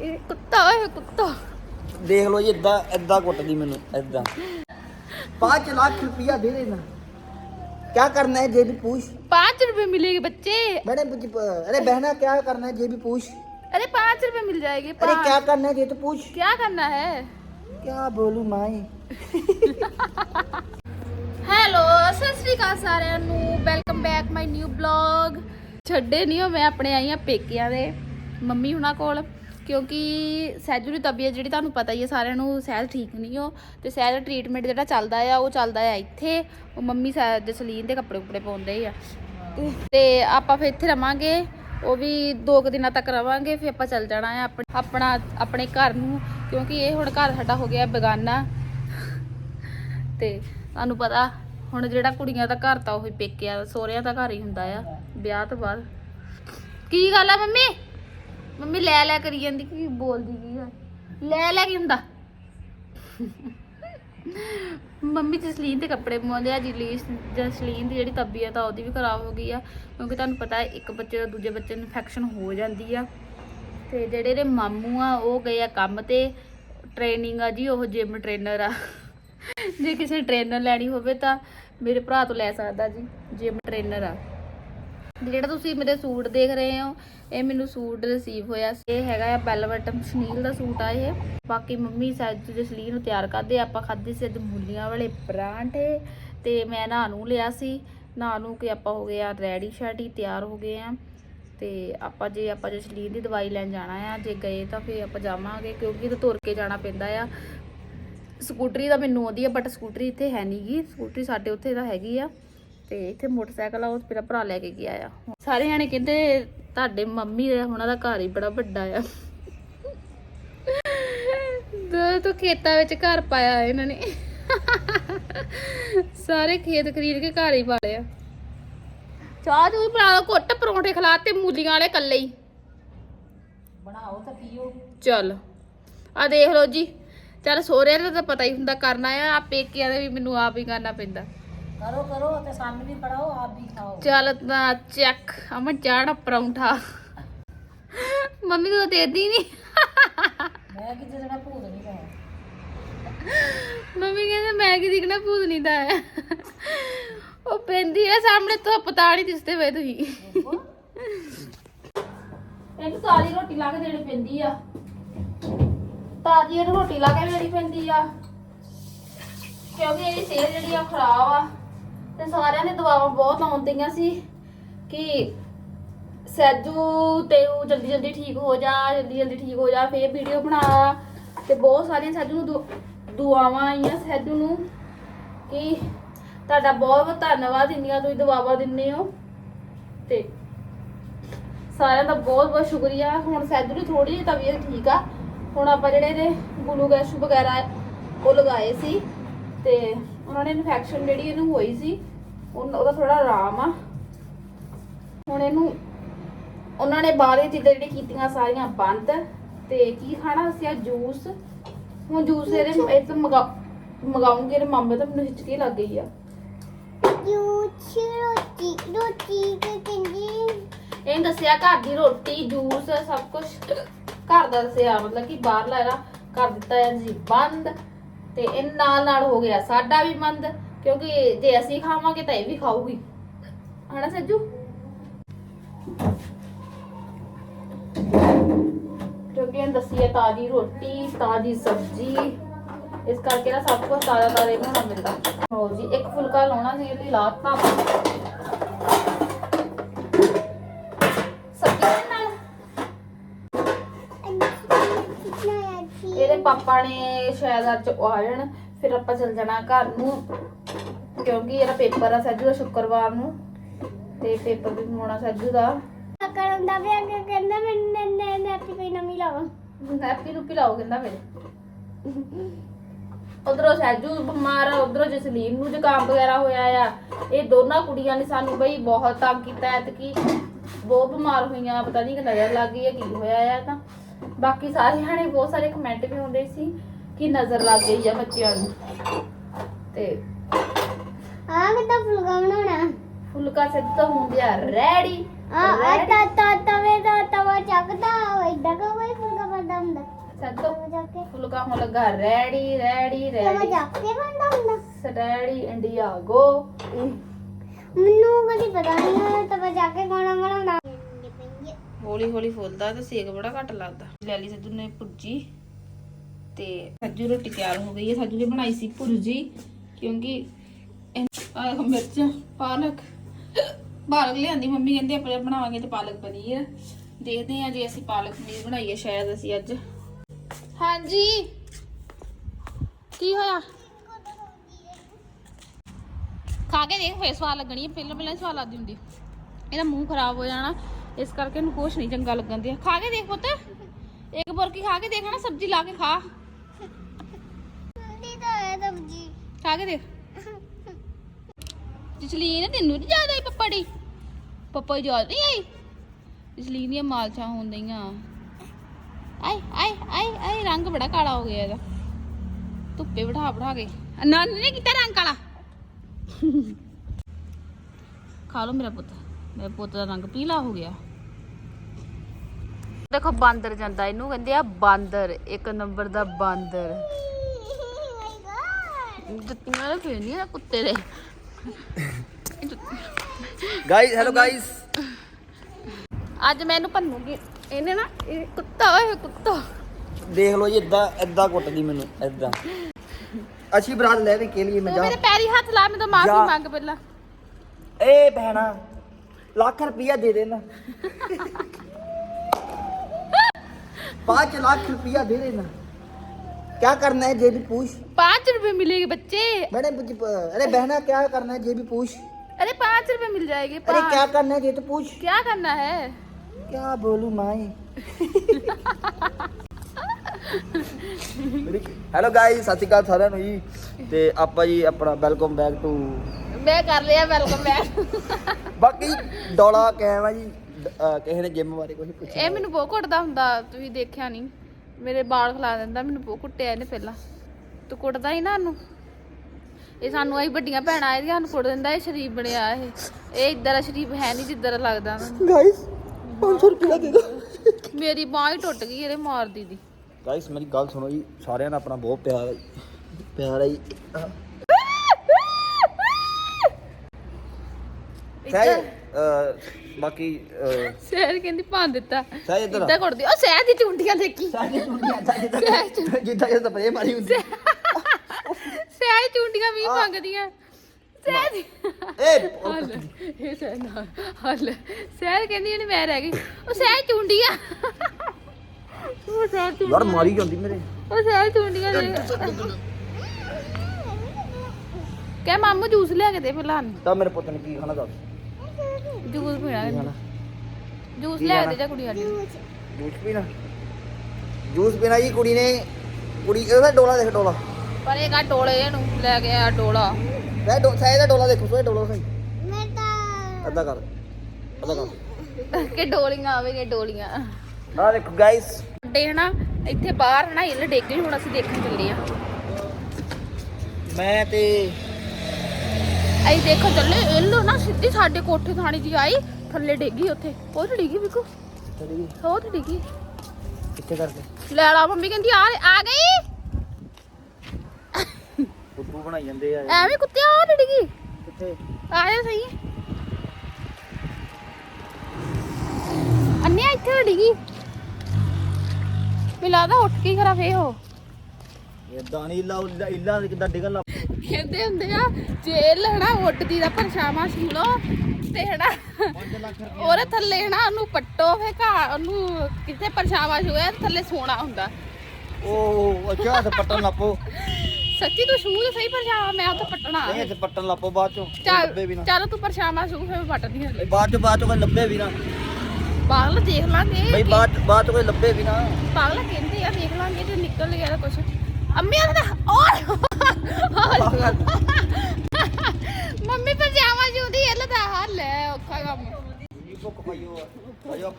ਇਹ ਕੁੱਤਾ ਓਏ ਕੁੱਤਾ ਦੇਖ ਲਓ ਜੀ ਇਦਾਂ ਇਦਾਂ ਕੁੱਟਦੀ ਮੈਨੂੰ ਇਦਾਂ 5 ਲੱਖ ਰੁਪਇਆ ਦੇ ਦੇਣਾ क्या करना है जे भी पूछ पाँच रुपए मिलेंगे बच्चे मैंने पूछ- अरे बहना क्या करना है जे भी पूछ अरे पाँच रुपए मिल जाएंगे अरे पाँच। क्या करना है ये तो पूछ क्या करना है क्या बोलूं माई ਹੈਲੋ ਸਤਿ ਸ੍ਰੀ ਅਕਾਲ ਸਾਰਿਆਂ ਨੂੰ welcome back my new blog ਛੱਡੇ ਨਹੀਂ ਹੋ ਮੈਂ ਆਪਣੇ ਆਈ ਆ ਪੇਕਿਆਂ ਦੇ ਮੰਮੀ ਹੁਣਾਂ ਕੋਲ ਕਿਉਂਕਿ ਸਹਿਜੂ ਦੀ ਤਬੀਅਤ ਜਿਹੜੀ ਤੁਹਾਨੂੰ ਪਤਾ ਹੀ ਹੈ, ਸਾਰਿਆਂ ਨੂੰ ਸਹਿਜ ਠੀਕ ਨਹੀਂ ਹੋ ਤੇ ਸਹਿਜ ਦਾ ਟ੍ਰੀਟਮੈਂਟ ਜਿਹੜਾ ਚੱਲਦਾ ਆ, ਉਹ ਚੱਲਦਾ ਆ ਇੱਥੇ। ਉਹ ਮੰਮੀ ਸਹਿਜ ਜਸਲੀਨ ਦੇ ਕੱਪੜੇ ਕੁਪੜੇ ਪਾਉਂਦੇ ਆ। ਤੇ ਆਪਾਂ ਫਿਰ ਇੱਥੇ ਰਵਾਂਗੇ। ਉਹ ਵੀ ਦੋ ਕੁ ਦਿਨਾਂ ਤੱਕ ਰਵਾਂਗੇ, ਫਿਰ ਆਪਾਂ ਚੱਲ ਜਾਣਾ ਆ ਆਪਣਾ ਆਪਣਾ, ਆਪਣੇ ਘਰ ਨੂੰ। ਕਿਉਂਕਿ ਇਹ ਹੁਣ ਘਰ ਸਾਡਾ ਹੋ ਗਿਆ ਬੇਗਾਨਾ। ਤੇ ਤੁਹਾਨੂੰ ਪਤਾ, ਹੁਣ ਜਿਹੜਾ ਕੁੜੀਆਂ ਦਾ ਘਰ ਤਾਂ ਉਹ ਹੀ ਪੇਕਿਆ, ਸੋਹਰਿਆਂ ਦਾ ਘਰ ਹੀ ਹੁੰਦਾ ਆ, ਵਿਆਹ ਤੋਂ ਬਾਅਦ। ਕੀ ਗੱਲ ਆ ਮੰਮੀ? ਮੰਮੀ ਲੈ ਲੈ ਕਰੀ ਜਾਂਦੀ ਕੀ ਬੋਲਦੀ ਕੀ ਆ? ਲੈ ਲੈ ਕੀ ਹੁੰਦਾ? ਮੰਮੀ ਜਸਲੀਨ ਦੇ ਕੱਪੜੇ ਪਵਾਉਂਦੇ ਆ ਜਲੀਸ ਜਸਲੀਨ ਦੀ ਜਿਹੜੀ ਤਬੀਅਤ ਆ, ਉਹਦੀ ਵੀ ਖਰਾਬ ਹੋ ਗਈ ਆ, ਕਿਉਂਕਿ ਤੁਹਾਨੂੰ ਪਤਾ ਹੈ, ਇੱਕ ਬੱਚੇ ਦਾ ਦੂਜੇ ਬੱਚੇ ਨੂੰ ਇਨਫੈਕਸ਼ਨ ਹੋ ਜਾਂਦੀ ਆ। ਤੇ ਜਿਹੜੇ ਇਹਦੇ ਮਾਮੂ ਆ, ਉਹ ਗਏ ਆ ਕੰਮ ਤੇ ਟ੍ਰੇਨਿੰਗ ਆ ਜੀ, ਉਹ ਜਿਮ ਟ੍ਰੇਨਰ ਆ। ਜੇ ਕਿਸੇ ਨੇ ਟ੍ਰੇਨਰ ਲੈਣੀ ਹੋਵੇ ਤਾਂ ਮੇਰੇ ਭਰਾ ਤੋਂ ਲੈ ਸਕਦਾ ਜੀ ਜਿਮ ਟ੍ਰੇਨਰ ਆ। ਜਿਹੜਾ ਤੁਸੀਂ ਮੇਰੇ ਸੂਟ ਦੇਖ ਰਹੇ ਹੋ, ਇਹ ਮੈਨੂੰ ਸੂਟ ਰਿਸੀਵ ਹੋਇਆ ਸੀ। ਇਹ ਹੈਗਾ ਆ ਬੈਲਵਟ ਸ਼ਨੀਲ ਦਾ ਸੂਟ ਆ ਇਹ। ਬਾਕੀ ਮੰਮੀ ਸੱਜ ਜਸਲੀਨ ਨੂੰ ਤਿਆਰ ਕਰਦੇ ਆਪਾਂ ਖਾਦੇ ਸੀ ਅੱਜ ਮੂਲੀਆਂ ਵਾਲੇ ਪਰਾਂਠੇ ਤੇ ਮੈਂ ਨਹਾ ਨੂੰ ਲਿਆ ਸੀ। ਨਹਾ ਨੂੰ ਕਿ ਆਪਾਂ ਹੋ ਗਏ ਆ ਰੈਡੀ ਸ਼ੈਡੀ, ਤਿਆਰ ਹੋ ਗਏ ਆ। ਤੇ ਆਪਾਂ ਜੇ ਆਪਾਂ ਜਸਲੀਨ ਦੀ ਦਵਾਈ ਲੈਣ ਜਾਣਾ ਆ, ਜੇ ਗਏ ਤਾਂ ਫੇਰ ਆਪਾਂ ਜਾਵਾਂਗੇ, ਕਿਉਂਕਿ ਤਾਂ ਤੁਰ ਕੇ ਜਾਣਾ ਪੈਂਦਾ ਆ। ਸਕੂਟਰੀ ਦਾ ਮੈਨੂੰ ਆਉਂਦੀ ਆ ਬਟ ਸਕੂਟਰੀ ਇੱਥੇ ਹੈ ਨਹੀਂਗੀ ਸਕੂਟਰੀ ਸਾਡੇ ਉੱਥੇ ਤਾਂ ਹੈਗੀ ਆ। ਤੇ ਇੱਥੇ ਮੋਟਰਸਾਈਕਲ ਆ ਉਹ ਮੇਰਾ ਭਰਾ ਲੈ ਕੇ ਗਿਆ ਆ। ਸਾਰੇ ਜਾਣੇ ਕਹਿੰਦੇ ਤੁਹਾਡੇ ਮੰਮੀ ਦਾ ਉਹਨਾਂ ਦਾ ਘਰ ਹੀ ਬੜਾ ਵੱਡਾ ਆ। ਦੋ ਤੋਂ ਖੇਤਾਂ ਵਿੱਚ ਘਰ ਪਾਇਆ ਇਹਨਾਂ ਨੇ। ਸਾਰੇ ਖੇਤ ਖਰੀਦ ਕੇ ਘਰ ਹੀ ਪਾ ਲਿਆ ਚਾਹ ਤੂੰ ਬਣਾ ਲਓ ਘੁੱਟ ਪਰੌਂਠੇ ਖਿਲਾਤੇ ਮੂਲੀਆਂ ਵਾਲੇ ਕੱਲੇ ਹੀ। ਬਣਾਓ ਤਾਂ ਪੀਓ। ਚੱਲ ਆ ਦੇਖ ਲਓ ਜੀ। ਚੱਲ ਸੋਹਰਿਆਂ ਦਾ ਤਾਂ ਪਤਾ ਹੀ ਹੁੰਦਾ ਕਰਨਾ ਆ ਆ ਪੇਕਿਆਂ ਦੇ ਵੀ ਮੈਨੂੰ ਆਪ ਹੀ ਕਰਨਾ ਪੈਂਦਾ। ਕਰੋ ਕਰੋ ਤੇ ਸਾਨੂੰ ਵੀ ਪੜਾਓ ਆਪ ਵੀ ਖਾਓ। ਚੱਲ ਤਾਂ ਚੱਕ ਅਮਨ ਚਾੜਾ ਪਰੌਂਠਾ। ਮੰਮੀ ਨੂੰ ਦੇਦੀ ਨਹੀਂ ਮੈਂ ਕਿਤੇ ਜਿਹੜਾ ਭੂਤ ਨਹੀਂ ਖਾਇਆ ਮੰਮੀ ਕਹਿੰਦੇ ਮੈਂ ਕੀ ਦਿਖਣਾ ਭੂਤ ਨਹੀਂ ਦਾ ਹੈ। ਉਹ ਪੈਂਦੀ ਹੈ ਸਾਹਮਣੇ ਤੋਂ ਪਤਾ ਨਹੀਂ ਦਿਸਦੇ ਵੇ ਤੁਸੀਂ। ਇਹਨੂੰ ਤਾਜ਼ੀ ਰੋਟੀ ਲਾ ਕੇ ਦੇਣੀ ਪੈਂਦੀ ਆ। ਤਾਜ਼ੀ ਇਹਨੂੰ ਰੋਟੀ ਲਾ ਕੇ ਦੇਣੀ ਪੈਂਦੀ ਆ। ਕਿਉਂਕਿ ਇਹਦੀ ਸਿਹਤ ਜਿਹੜੀ ਆ ਖਰਾਬ ਆ। ਤੇ ਸਾਰਿਆਂ ਨੇ ਦਵਾਵਾਂ ਬਹੁਤ ਆਉਂਦੀਆਂ ਸੀ ਕਿ ਸੈਜੂ ਤੇ ਉਹ ਜਲਦੀ ਜਲਦੀ ਠੀਕ ਹੋ ਜਾ, ਜਲਦੀ ਜਲਦੀ ਠੀਕ ਹੋ ਜਾ, ਫੇਰ ਵੀਡੀਓ ਬਣਾ। ਤੇ ਬਹੁਤ ਸਾਰੀਆਂ ਸੈਜੂ ਨੂੰ ਦੁ- ਦੁਆਵਾਂ ਆਈਆਂ ਸੈਜੂ ਨੂੰ ਕਿ ਤੁਹਾਡਾ ਬਹੁਤ ਬਹੁਤ ਧੰਨਵਾਦ ਇੰਨੀਆਂ ਤੁਸੀਂ ਦੁਆਵਾਂ ਦਿੰਦੇ ਹੋ। ਤੇ ਸਾਰਿਆਂ ਦਾ ਬਹੁਤ ਬਹੁਤ ਸ਼ੁਕਰੀਆ। ਹੁਣ ਸੈਜੂ ਦੀ ਥੋੜੀ ਜਿਹੀ ਤਬੀਅਤ ਠੀਕ ਆ। ਹੁਣ ਆਪਾਂ ਜਿਹੜੇ ਇਹਦੇ ਗਲੂਕੋਜ਼ ਵਗੈਰਾ ਉਹ ਲਗਾਏ ਸੀ। ਤੇ ਉਹਨਾਂ ਨੇ ਇਨਫੈਕਸ਼ਨ ਜਿਹੜੀ ਇਹਨੂੰ ਹੋਈ ਸੀ। ਉਹਦਾ ਥੋੜਾ ਆਰਾਮ ਆ। ਹੁਣ ਇਹਨੂੰ ਉਹਨਾਂ ਨੇ ਬਾਹਰ ਚੀਜ਼ਾਂ ਜਿਹੜੀਆਂ ਕੀਤੀਆਂ ਸਾਰੀਆਂ ਬੰਦ ਤੇ ਕੀ ਖਾਣਾ ਦੱਸਿਆ ਜੂਸ। ਹੁਣ ਜੂਸ ਇਹਦੇ ਇਹ ਤੋਂ ਮਗਾ ਮਗਾਉਂਗੇ ਇਹਦੇ ਮਾਮੇ ਤਾਂ ਮੈਨੂੰ ਹਿਚਕੀ ਲੱਗ ਗਈ ਆ। ਜੂਸ ਰੋਟੀ ਰੋਟੀ ਤੇ ਕਹਿੰਦੀ? ਇਹਨੇ ਦੱਸਿਆ ਘਰ ਦੀ ਰੋਟੀ ਜੂਸ ਸਭ ਕੁਝ ਘਰ ਦਾ ਦੱਸਿਆ ਮਤਲਬ ਕਿ ਬਾਹਰਲਾ ਇਹਦਾ ਕਰ ਦਿੱਤਾ ਹੈ ਜੀ ਬੰਦ ਤੇ ਇਹ ਨਾਲ ਨਾਲ ਹੋ ਗਿਆ ਸਾਡਾ ਵੀ ਬੰਦ। ਕਿਉਂਕਿ ਜੇ ਅਸੀਂ ਖਾਵਾਂਗੇ ਤਾਂ ਇਹ ਵੀ ਖਾਊਗੀ। ਹਨਾ ਸੱਜੂ? ਕਿਉਂਕਿ ਇਹਨੇ ਦੱਸੀ ਹੈ ਤਾਜੀ ਰੋਟੀ, ਤਾਜੀ ਸਬਜ਼ੀ, ਇਸ ਕਰਕੇ ਨਾ ਸਭ ਕੁਝ ਤਾਜ਼ਾ ਤਾਜ਼ਾ ਬਣਾਉਣਾ ਮਿਲਦਾ। ਹੋ ਜੀ, ਇੱਕ ਫੁਲਕਾ ਲਾਉਣਾ ਸੀ, ਇਹਦੀ ਲਾਤਾ ਇਹਦੇ ਪਾਪਾ ਨੇ ਸ਼ਾਇਦ ਅੱਜ ਉਹ ਆ ਜਾਣ, ਫਿਰ ਆਪਾਂ ਚੱਲ ਜਾਣਾ ਘਰ ਨੂੰ। ਕਿਉਂਕਿ ਇਹਦਾ ਪੇਪਰ ਆ ਸੱਜੂ ਦਾ ਸ਼ੁੱਕਰਵਾਰ ਨੂੰ ਤੇ ਪੇਪਰ ਵੀ ਹੋਣਾ ਸੱਜੂ ਦਾ। ਕਰਨ ਦਾ ਵੀ ਅੱਗੇ ਕਹਿੰਦਾ ਮੈਨੂੰ ਨੇ ਨੇ ਨੇ ਕੋਈ ਨਵੀਂ ਲਾਵਾ। ਹੈਪੀ ਨੂੰ ਪਿਲਾਓ ਕਹਿੰਦਾ ਮੇਰੇ ਉਧਰੋਂ ਸੈਜੂ ਬਿਮਾਰ ਆ ਉਧਰੋਂ ਜਸਲੀਨ ਨੂੰ ਜ਼ੁਕਾਮ ਵਗੈਰਾ ਹੋਇਆ ਆ। ਇਹ ਦੋਨਾਂ ਕੁੜੀਆਂ ਨੇ ਸਾਨੂੰ ਬਈ ਬਹੁਤ ਤੰਗ ਕੀਤਾ ਐ ਤੇ ਕੀ ਬਹੁਤ ਬਿਮਾਰ ਹੋਈਆਂ ਪਤਾ ਨਹੀਂ ਕਿ ਨਜ਼ਰ ਲੱਗ ਗਈ ਹੈ ਕੀ ਹੋਇਆ ਆ ਤਾਂ। ਬਾਕੀ ਸਾਰਿਆਂ ਨੇ ਬਹੁਤ ਸਾਰੇ ਕਮੈਂਟ ਵੀ ਹੁੰਦੇ ਸੀ ਕਿ ਨਜ਼ਰ ਲੱਗ ਗਈ ਆ ਬੱਚਿਆਂ ਨੂੰ। ਤੇ ਆ ਕਿਤਾ ਫੁਲਕਾ ਬਣਾਉਣਾ? ਫੁਲਕਾ ਸਿੱਧ ਹੁੰਦਿਆ ਰੈਡੀ। ਆ ਆ ਤਾ ਤਾ ਤਵੇ ਦਾ ਤਵਾ ਚੱਕਦਾ ਇਦਾਂ ਕਾ ਕੋਈ ਫੁਲਕਾ ਬਣਦਾ ਹੁੰਦਾ। ਹੋਣ ਲੱਗਾ ਰੈਡੀ ਰੈਡੀ ਤਵਾ ਰੈਡੀ ਜਾ ਕੇ ਬਣਦਾ ਹੁੰਦਾ। Ready India go. ਮੈਨੂੰ ਕਦੀ ਪਤਾ ਨਹੀਂ ਹੈ ਤਵਾ ਜਾ ਕੇ ਕੋਣਾ ਬਣਾਉਂਦਾ ਹੌਲੀ ਹੌਲੀ ਫੁੱਲਦਾ ਤੇ ਸੇਕ ਬੜਾ ਘੱਟ ਲੱਗਦਾ। ਲੈ ਲਈ ਸੱਜੂ ਨੇ ਭੁਰਜੀ ਤੇ ਸੱਜੂ ਰੋਟੀ ਤਿਆਰ ਹੋ ਗਈ ਹੈ। ਸੱਜੂ ਨੇ ਬਣਾਈ ਸੀ ਭੁਰਜੀ ਕਿਉਂਕਿ ਆਹ ਮਿਰਚ ਪਾਲਕ। ਪਾਲਕ ਲਿਆਂਦੀ ਮੰਮੀ ਕਹਿੰਦੀ ਆਪਾਂ ਬਣਾਵਾਂਗੇ ਤੇ ਪਾਲਕ ਪਨੀਰ। ਦੇਖਦੇ ਹਾਂ ਜੇ ਅਸੀਂ ਪਾਲਕ ਪਨੀਰ ਬਣਾਈਏ ਸ਼ਾਇਦ ਅਸੀਂ ਅੱਜ। ਹਾਂਜੀ। ਕੀ ਹੋਇਆ? ਖਾ ਕੇ ਦੇਖ ਫੇਰ ਸਵਾਦ ਲੱਗਣੀ ਪਹਿਲਾਂ ਪਹਿਲਾਂ ਸਵਾਦ ਲੱਗਦੀ ਹੁੰਦੀ। ਇਹਦਾ ਮੂੰਹ ਖਰਾਬ ਹੋ ਜਾਣਾ ਇਸ ਕਰਕੇ ਇਹਨੂੰ ਕੁਛ ਨਹੀਂ ਚੰਗਾ ਲੱਗਣ ਦਿਆ। ਖਾ ਕੇ ਦੇਖ ਪੁੱਤ। ਇੱਕ ਬੁਰਕੀ ਖਾ ਕੇ ਦੇਖ ਨਾ ਸਬਜ਼ੀ ਲਾ ਕੇ ਖਾ। ਦੀ ਤਾਂ ਹੈ ਸਬਜੀ। ਖਾ ਕੇ ਦੇਖ। ਜਸਲੀਨ ਤੈਨੂੰ ਨਹੀਂ ਜ਼ਿਆਦਾ ਹੀ ਪਪੜੀ ਪਪਾ ਹੀ ਜ਼ਿਆਦਾ ਨਹੀਂ ਆਈ? ਜਸਲੀਨ ਦੀਆਂ ਮਾਲਸ਼ਾਂ ਹੁੰਦੀਆਂ ਆਏ ਆਏ ਆਏ ਆਏ ਰੰਗ ਬੜਾ ਕਾਲਾ ਹੋ ਗਿਆ ਇਹਦਾ। ਧੁੱਪੇ ਬਿਠਾ ਬਿਠਾ ਕੇ। ਨਾਨੀ ਨੇ ਕੀਤਾ ਰੰਗ ਕਾਲਾ? ਖਾ ਲਓ ਮੇਰਾ ਪੁੱਤ। ਮੇਰੇ ਪੁੱਤ ਦਾ ਰੰਗ ਪੀਲਾ ਹੋ ਗਿਆ। ਦੇਖੋ ਬਾਂਦਰ ਜਾਂਦਾ। ਇਹਨੂੰ ਕਹਿੰਦੇ ਆ ਬਾਂਦਰ। ਇੱਕ ਨੰਬਰ ਦਾ ਬਾਂਦਰ। ਜੁੱਤੀਆਂ ਨੇ ਫੇਰਨੀਆਂ ਕੁੱਤੇ ਦੇ। ਗਾਇਸ ਹੈਲੋ ਗਾਇਸ ਅੱਜ ਮੈਂ ਇਹਨੂੰ ਭੰਨੂਗੀ ਇਹਨੇ ਨਾ ਇਹ ਕੁੱਤਾ ਓਏ ਕੁੱਤਾ ਦੇਖ ਲਓ ਜੀ ਇਦਾਂ ਇਦਾਂ ਕੁੱਟਦੀ ਮੈਨੂੰ ਇਦਾਂ ਅੱਛੀ ਬਰਾਤ ਲੈਣੇ ਕੇ ਲਈ ਮੈਂ ਤੂੰ ਜਾ ਮੇਰੇ ਪੈਰੀ ਹੱਥ ਲਾ ਮੈਂ ਤਾਂ ਮਾਫੀ ਜਾ। ਮੰਗ ਪਹਿਲਾਂ ਏ ਬਹਿਣਾ ਲੱਖ ਰੁਪਇਆ ਦੇ ਦੇਣਾ पाँच लाख रुपया दे देना क्या करना है जे भी पूछ 5 रुपए मिलेंगे बच्चे मैंने पूछ- अरे बहना क्या करना है जे भी पूछ अरे 5 रुपए मिल जाएंगे अरे पाँच। क्या करना है ये तो पूछ क्या करना है क्या बोलूं माई ਹੈਲੋ ਗਾਇਸ ਸਤਿ ਸ਼੍ਰੀ ਅਕਾਲ ਸਾਰਿਆਂ ਨੂੰ ਜੀ ਤੇ ਆਪਾਂ ਜੀ ਆਪਣਾ ਵੈਲਕਮ ਬੈਕ ਟੂ ਮੈਂ ਕਰ ਲਿਆ ਵੈਲਕਮ ਬੈਕ ਬਾਕੀ ਡੋਲਾ ਕਾਇਮ ਆ ਜੀ ਡ- ਅਹ ਕਿਸੇ ਨੇ ਜਿਮ ਬਾਰੇ ਕੁਝ ਪੁੱਛਿਆ ਇਹ ਮੈਨੂੰ ਬਹੁਤ ਕੁੱਟਦਾ ਹੁੰਦਾ ਤੁਸੀਂ ਦੇਖਿਆ ਨਹੀਂ ਮੇਰੇ ਵਾਲ ਖਲਾ ਦਿੰਦਾ ਮੈਨੂੰ ਬਹੁਤ ਕੁੱਟਿਆ ਇਹਨੇ ਪਹਿਲਾਂ ਤੂੰ ਕੁੱਟਦਾ ਹੀ ਨਾ ਇਹਨੂੰ ਇਹ ਸਾਨੂੰ ਆਈ ਵੱਡੀਆਂ ਭੈਣਾਂ ਇਹਦੀਆਂ ਸਾਨੂੰ ਕੁੱਟ ਦਿੰਦਾ ਇਹ ਸ਼ਰੀਫ ਬਣਿਆ ਇਹ ਇਹ ਇਦਾਂ ਦਾ ਸ਼ਰੀਫ ਹੈ ਨਹੀਂ ਜਿੱਦਾਂ ਦਾ ਲੱਗਦਾ। ਗਾਇਸ 500 ਰੁਪਇਆ ਦੇ ਦੋ ਮੇਰੀ ਬਾਂਹ ਹੀ ਟੁੱਟ ਗਈ ਇਹਦੇ ਮਾਰਦੀ ਦੀ ਗਾਇਸ ਮੇਰੀ ਗੱਲ ਸੁਣੋ ਜੀ ਸਾਰਿਆਂ ਦਾ ਆਪਣਾ ਬਹੁਤ ਪਿਆਰ ਹੈ ਜੀ। ਪਿਆਰ ਹੈ ਜੀ ਆਹ। ਸਹਿਜ ਅਹ, ਬਾਕੀ ਅਹ, ਸਹਿਰ ਕਹਿੰਦੀ ਭੰਨ ਦਿੱਤਾ। ਸਹਿਜ ਇੱਧਰ ਆ। ਇਦਾਂ ਉਹ ਸਹਿਰ ਦੀ ਚੁੰਡੀਆਂ ਦੇਖੀ। ਸਾਡੀ ਚੁੰਡੀਆਂ ਤਾਂ ਜਿੱਦਾਂ ਜਿੱਦਾਂ ਜਿੱਦਾਂ ਸਪਰੇ ਮਾਰੀ ਹੁੰਦੀ। ਸਹਿਰ ਚੁੰਡੀਆਂ ਵੀ ਮੰਗਦੀਆਂ। ਸਹਿਰ ਦੀ ਏ ਹੱਲ। ਇਹ ਸਹਿਰ ਨਾਲ ਹੱਲ। ਸਹਿਰ ਕਹਿੰਦੀ ਇਹਨੇ ਮੈਂ ਰਹਿ ਗਈ। ਉਹ ਸਹਿਰ ਚੁੰਡੀਆਂ। ਉਹ ਸਹਿਰ ਚੁੰਡੀਆਂ। ਯਾਰ ਮਾਰੀ ਜਾਂਦੀ ਮੇਰੇ। ਉਹ ਸਹਿਰ ਚੁੰਡੀਆਂ ਦੇ। ਕਹਿ ਮਾਮੂ ਜੂਸ ਲਿਆ ਕੇ ਦੇ ਪਹਿਲਾਂ। ਤਾਂ ਮੇਰੇ ਪੁੱਤ ਨੇ ਕੀ ਖਾਣਾ ਦੱਸ। ਜੂਸ ਪੀਣਾ ਖਾਣਾ? ਜੂਸ ਖਾਣਾ? ਦੇ ਜਾ ਕੁੜੀ ਸਾਡੀ ਨੂੰ। ਜੂਸ। ਪੀਣਾ? ਜੂਸ ਪੀਣਾ ਜੀ ਕੁੜੀ ਨੇ ਕੁੜੀ ਇਹਦਾ ਡੋਲਾ ਦੇਖ ਡੋਲਾ। ਪਰ ਇਹ ਕਾ ਟੋਲੇ ਇਹਨੂੰ ਲੈ ਕੇ ਆ ਟੋਲਾ ਵੈ ਡੋ ਸਾਇਦ ਦਾ ਡੋਲਾ ਦੇਖੋ ਸੋਏ ਡੋਲਾ ਸਹੀ। ਮੈਂ ਤਾਂ ਅੱਧਾ ਕਰ ਅੱਧਾ ਕਰ। ਕਿ ਡੋਲੀਆਂ ਆਵੇਗੇ ਡੋਲੀਆਂ। ਆ ਦੇਖੋ ਗਾਇਸ ਅੱਡੇ ਹਨਾ ਇੱਥੇ ਬਾਹਰ ਹਨਾ ਇੱਲ ਡੇਗ ਹੁਣ ਅਸੀਂ ਦੇਖਣ ਚੱਲੇ ਆ ਮੈਂ ਤੇ ਅਸੀਂ ਦੇਖਣ ਚੱਲੇ ਇੱਲ ਨਾ ਸਿੱਧੀ ਸਾਡੇ ਕੋਠੇ ਥਾਣੀ ਜੀ ਆਈ ਥੱਲੇ ਡੇਗੀ ਉੱਥੇ। ਉਹ ਤੇ ਡੇਗੀ ਬਿਕੂ ਉਹ ਤੇ ਡੇਗੀ। ਕਿੱਥੇ ਕਰਕੇ? ਲੈ ਲਾ ਮੰਮੀ ਕਹਿੰਦੀ ਆ ਆ ਗਈ। ਫੁੱਟੂ ਬਣਾਈ ਜਾਂਦੇ ਆ। ਐਵੇਂ ਕੁੱਤਿਆ ਉਹ ਤੇ ਡੇਗੀ। ਕਿੱਥੇ? ਆ ਜਾ ਸਹੀ। ਅੰਨਿਆ ਇੱਥੇ ਡੇਗੀ। ਮਿਲਾਦਾ ਉੱਠ ਕੇ ਖਰਾ ਫੇ ਹੋ ਨਹੀਂ ਇੱਲਾ ਉੱਲਾ ਇੱਲਾ ਕਿੱਦਾਂ ਡਿਗਣ ਲੱਗ ਕਹਿੰਦੇ ਹੁੰਦੇ ਆ। ਜੇਲ ਹਨਾ ਉੱਡਦੀ ਦਾ ਪਰਛਾਵਾਂ ਸੀ ਲੋ ਤੇ ਹਨਾ ਉਹਦੇ ਥੱਲੇ ਹਨਾ ਉਹਨੂੰ ਪੱਟੋ ਫੇ ਘਾ ਉਹਨੂੰ ਕਿਤੇ ਪਰਛਾਵਾਂ ਹੋਇਆ ਥੱਲੇ ਸੋਣਾ ਹੁੰਦਾ। ਉਹ ਅੱਛਾ ਤੇ ਪੱਟਣ ਲੱਪੋ। ਸੱਚੀ ਤੂੰ ਸ਼ੂ ਸਹੀ ਪਰਛਾਵਾਂ ਮੈਂ ਉੱਥੇ ਪੱਟਣਾ ਨਹੀਂ ਇੱਥੇ ਪੱਟਣ ਲੱਪੋ ਬਾਅਦ ਚੋਂ ਲੱਭੇ ਵੀ ਨਾ। ਚੱਲ ਤੂੰ ਪਰਛਾਵਾਂ ਸ਼ੂ ਫੇ ਪੱਟਦੀ ਹਲੇ ਬਾਅਦ ਚੋਂ ਬਾਅਦ ਚੋਂ ਲੱਭੇ ਵੀ ਨਾ। ਪਾਗਲ ਦੇਖ ਲਾਂਗੇ ਬਈ ਬਾਅਦ ਬਾਅਦ ਕੋਈ ਲੱਭੇ ਵੀ ਨਾ। ਪਾਗਲ ਕਹਿੰਦੇ ਆ ਦੇਖ ਲਾਂਗੇ ਜੇ ਨਿਕਲ ਗਿਆ ਤਾਂ ਕੁਛ। ਅੰਮੀ ਉਹਦਾ ਔਰ। ਮੰਮੀ ਪਰਛਾਵਾਂ ਸ਼ੂ ਦੀ ਇਹ ਲਦਾ ਹੱਲ ਹੈ, ਔਖਾ ਕੰਮ। ਭੁੱਖ ਪਈ ਹੋ